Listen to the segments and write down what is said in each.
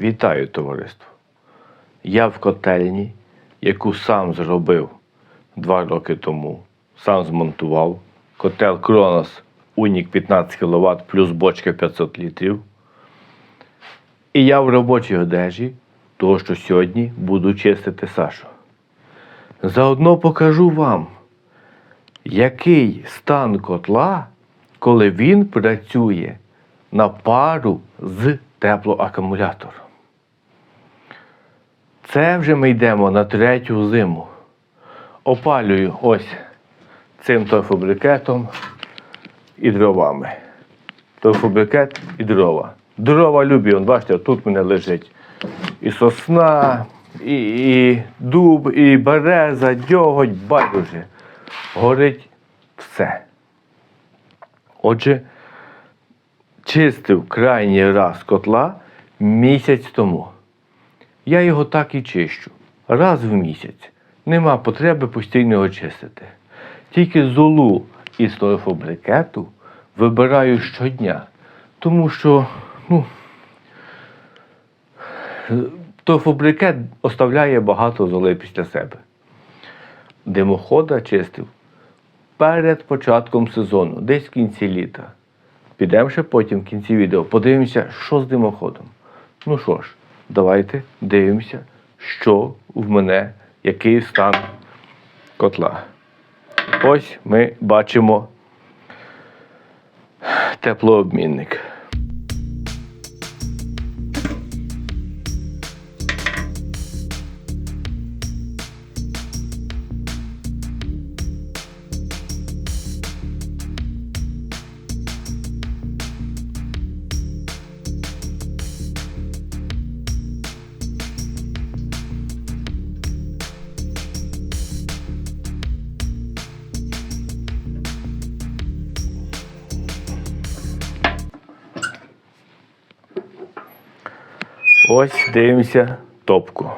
Вітаю, товариство! Я в котельні, яку сам зробив два роки тому, сам змонтував. Котел Кронос Унік 15 кВт плюс бочка 500 літрів. І я в робочій одежі, того що сьогодні буду чистити Сашу. Заодно покажу вам, який стан котла, коли він працює на пару з теплоакумулятором. Це вже ми йдемо на третю зиму. Опалюю ось цим тофобрикетом і дровами. Тофобрикет і дрова. Дрова любі, он, бачите, тут в мене лежить і сосна, і, і дуб, і береза, дьоготь, байдуже. Горить все. Отже, чистив крайній раз котла місяць тому. Я його так і чищу. Раз в місяць. Нема потреби постійно його чистити. Тільки золу із тофобрикету вибираю щодня. Тому що, ну, тофобрикет оставляє багато золи після себе. Димохода чистив перед початком сезону, десь в кінці літа. Підемо ще потім в кінці відео, подивимося, що з димоходом. Ну що ж, давайте дивимося, що в мене, який стан котла. Ось ми бачимо теплообмінник. Ось дивимося топку.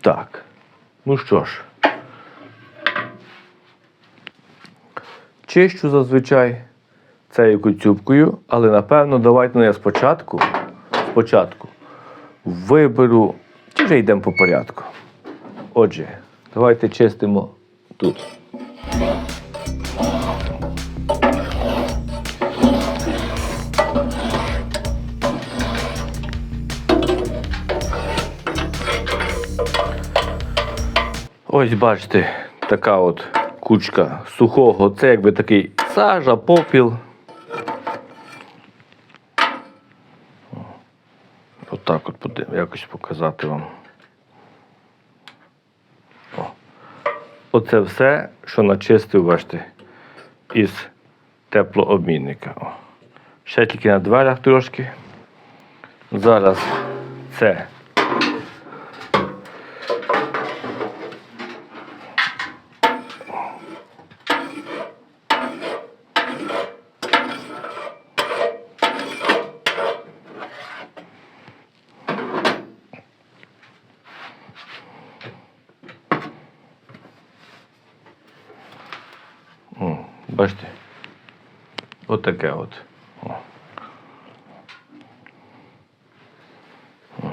Так. Ну що ж. Чищу зазвичай цією куцюбкою, але напевно давайте я спочатку, спочатку виберу, вже йдемо по порядку. Отже, давайте чистимо тут. Ось бачите, така от кучка сухого. Це якби такий сажа, попіл. Отак от буде якось показати вам. О. Оце все, що начистив, бачите, із теплообмінника. О. Ще тільки на дверях трошки. Зараз це. Бачите? От. О. О.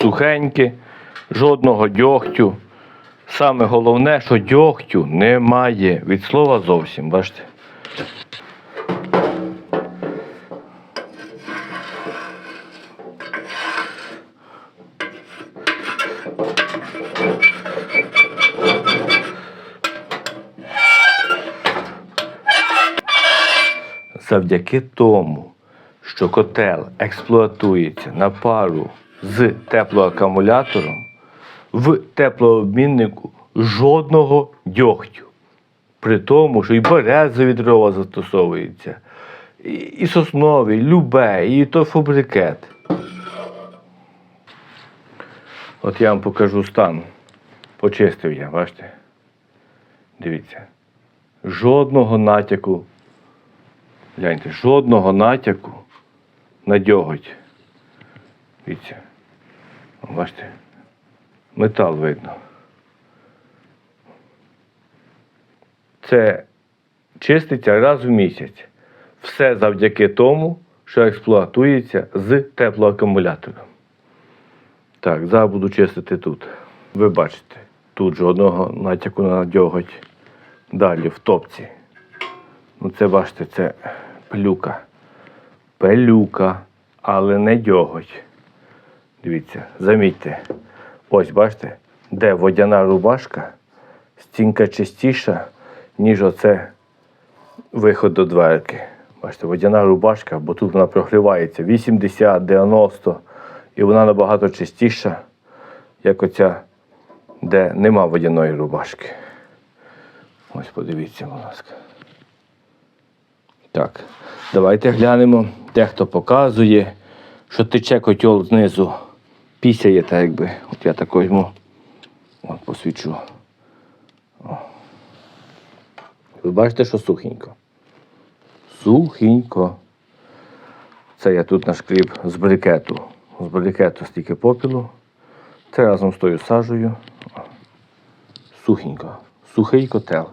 Сухеньке, жодного дьогтю. Саме головне, що дьогтю немає. Від слова зовсім, бачите? Завдяки тому, що котел експлуатується на пару з теплоакумулятором, в теплообміннику жодного дьогтю. При тому, що і березові дрова застосовуються, і, і сосновий, любе, і то фабрикет. От я вам покажу стан. Почистив я, бачите? Дивіться. Жодного натяку Гляньте, жодного натяку на дьоготь. Дивіться. Бачите? Метал видно. Це чиститься раз в місяць. Все завдяки тому, що експлуатується з теплоакумулятором. Так, зараз буду чистити тут. Ви бачите, тут жодного натяку на дьоготь. Далі в топці. Ну, це бачите, це пилюка. Пилюка, але не дьоготь. Дивіться, замітьте. Ось бачите, де водяна рубашка, стінка чистіша, ніж оце виход до дверки. Бачите, водяна рубашка, бо тут вона прогрівається 80, 90, і вона набагато чистіша, як оця, де нема водяної рубашки. Ось подивіться, будь ласка. Так, давайте глянемо. Дехто показує, що тече котел знизу. Пісяє так якби. От я так візьму. От посвічу. О. Ви бачите, що сухенько. Сухенько. Це я тут нашкріб з брикету. З брикету стільки попілу. Це разом з тою сажею. Сухенько. Сухий котел.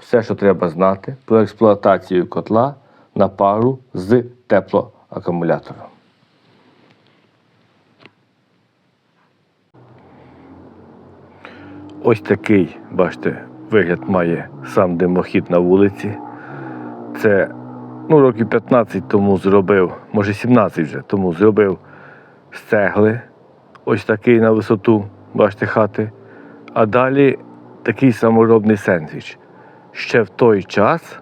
Все, що треба знати про експлуатацію котла на пару з теплоакумулятором. Ось такий, бачите, вигляд має сам димохід на вулиці. Це ну, років 15 тому зробив, може 17 вже тому зробив з цегли. Ось такий на висоту, бачите, хати. А далі такий саморобний сендвіч. Ще в той час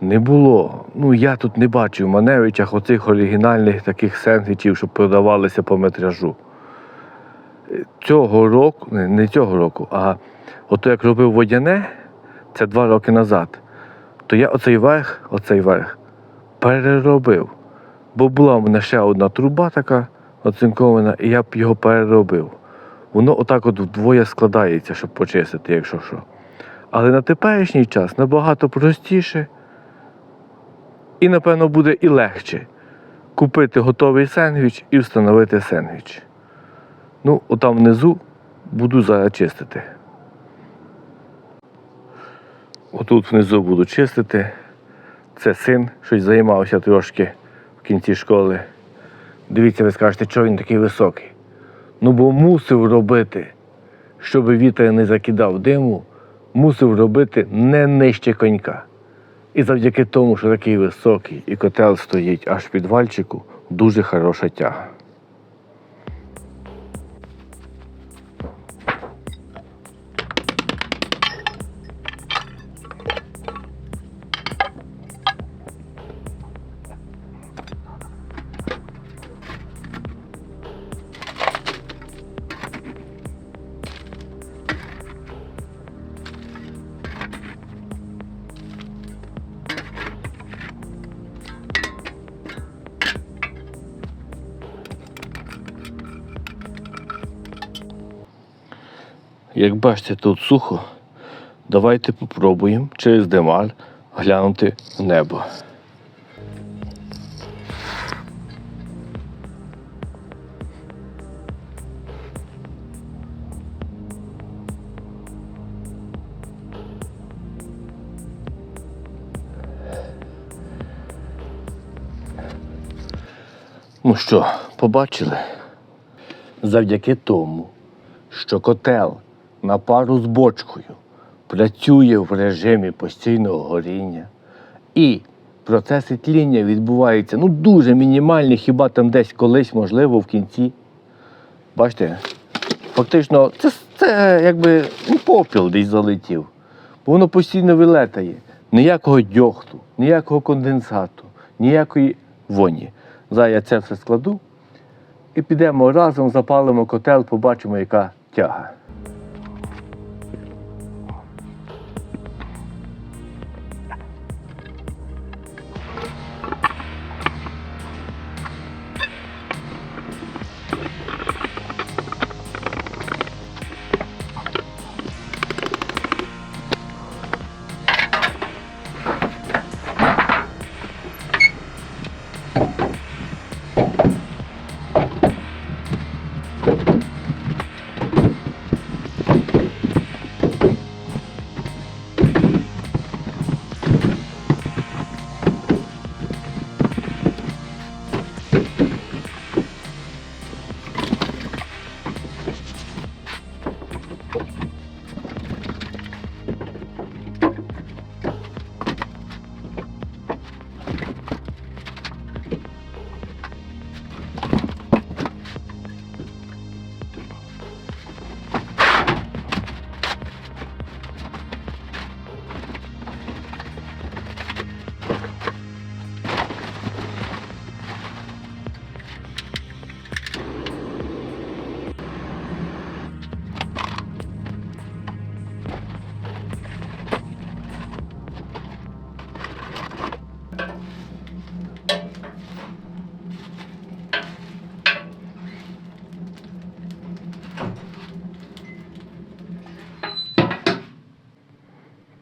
не було. Ну, я тут не бачив в Маневичах оцих оригінальних таких сендвічів, що продавалися по метражу. Цього року, не, цього року, а ото як робив водяне, це два роки назад, то я оцей верх, оцей верх переробив. Бо була в мене ще одна труба така оцинкована, і я б його переробив. Воно отак от вдвоє складається, щоб почистити, якщо що. Але на теперішній час набагато простіше і, напевно, буде і легше купити готовий сендвіч і встановити сендвіч. Ну, отам внизу буду зараз чистити. Отут внизу буду чистити. Це син щось займався трошки в кінці школи. Дивіться, ви скажете, чого він такий високий. Ну, бо мусив робити, щоб вітер не закидав диму, мусив робити не нижче конька. І завдяки тому, що такий високий і котел стоїть аж під вальчику, дуже хороша тяга. Як бачите, тут сухо, давайте попробуємо через демаль глянути в небо. Ну що, побачили? Завдяки тому, що котел на пару з бочкою працює в режимі постійного горіння, і процеси тління відбуваються ну, дуже мінімальні, хіба там десь колись, можливо, в кінці. Бачите, фактично, це, це якби ну, попіл десь залетів. Бо воно постійно вилетає. Ніякого дьогту, ніякого конденсату, ніякої воні. Зараз я це все складу і підемо разом, запалимо котел, побачимо, яка тяга.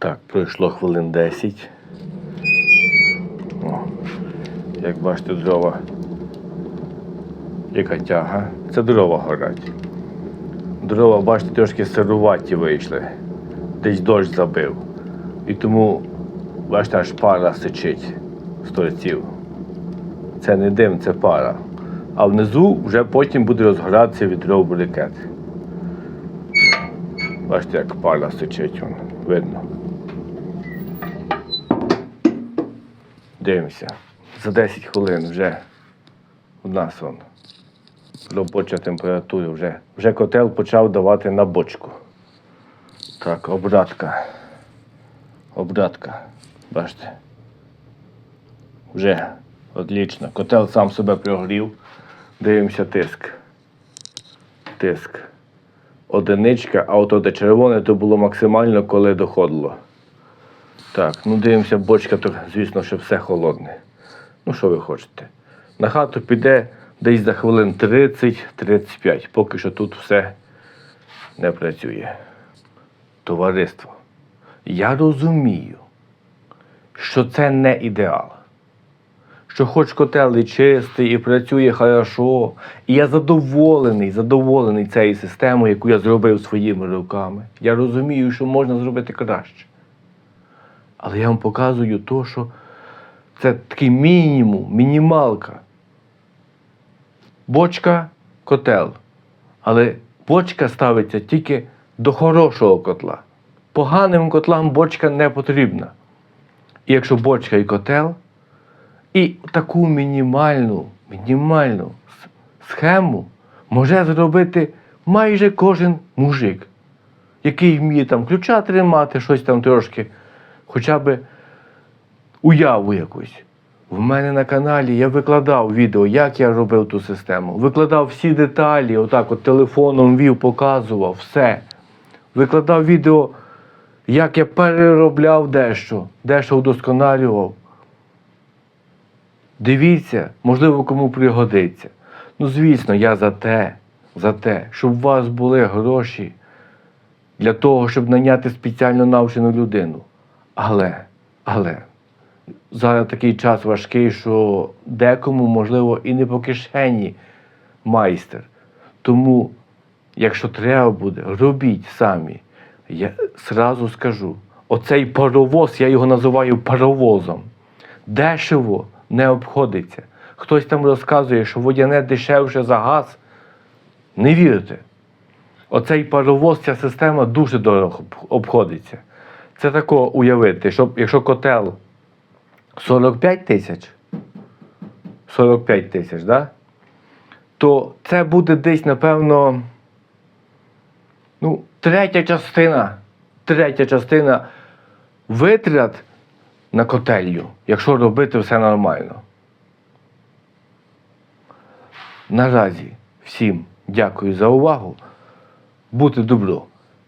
Так, пройшло хвилин 10. О, як бачите, дрова. Яка тяга. Це дрова горять. Дрова, бачите, трошки сируваті вийшли. Десь дощ забив. І тому, бачите, аж пара сичить з торців. Це не дим, це пара. А внизу вже потім буде розгоратися від дров брикет. Бачите, як пара сичить, видно. Дивимося. За 10 хвилин вже у нас вон. Робоча температура вже. Вже котел почав давати на бочку. Так, обратка. Обратка. Бачите. Вже отлично. Котел сам себе прогрів. Дивимося тиск. Тиск. Одиничка, а от де червоне, то було максимально, коли доходило. Так, ну дивимося, бочка, то, звісно, що все холодне. Ну, що ви хочете? На хату піде десь за хвилин 30-35, поки що тут все не працює. Товариство, я розумію, що це не ідеал. Що хоч котел і чистий, і працює хорошо. І я задоволений, задоволений цією системою, яку я зробив своїми руками. Я розумію, що можна зробити краще. Але я вам показую то, що це такий мінімум, мінімалка. Бочка котел. Але бочка ставиться тільки до хорошого котла. Поганим котлам бочка не потрібна. І якщо бочка і котел, і таку мінімальну, мінімальну схему може зробити майже кожен мужик, який вміє там ключа тримати, щось там трошки, хоча б уяву якусь. В мене на каналі я викладав відео, як я робив ту систему. Викладав всі деталі, отак от телефоном вів, показував все. Викладав відео, як я переробляв дещо, дещо удосконалював. Дивіться, можливо, кому пригодиться. Ну, звісно, я за те, за те, щоб у вас були гроші для того, щоб наняти спеціально навчену людину. Але, але, зараз такий час важкий, що декому, можливо, і не по кишені майстер. Тому, якщо треба буде, робіть самі. Я сразу скажу, оцей паровоз, я його називаю паровозом. Дешево не обходиться. Хтось там розказує, що водяне дешевше за газ. Не вірте. Оцей паровоз, ця система дуже дорого обходиться. Це тако уявити, щоб якщо котел 45 тисяч, 45 тисяч, да? то це буде десь, напевно, ну, третя частина, третя частина витрат на котелью, якщо робити все нормально. Наразі всім дякую за увагу. Бути добро.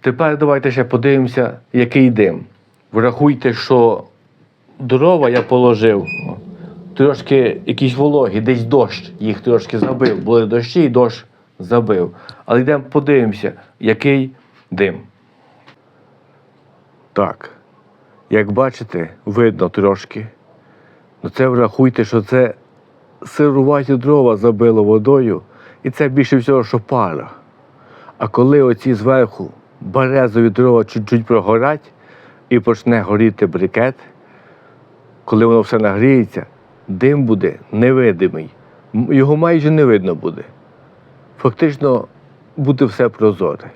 Тепер давайте ще подивимося, який дим. Врахуйте, що дрова я положив. Трошки якісь вологі, десь дощ їх трошки забив. Були дощі і дощ забив. Але йдемо подивимося, який дим. Так. Як бачите, видно трошки. Ну це врахуйте, що це сируваті дрова забило водою, і це більше всього, що пара. А коли оці зверху березові дрова чуть-чуть прогорять і почне горіти брикет, коли воно все нагріється, дим буде невидимий. Його майже не видно буде. Фактично буде все прозоре.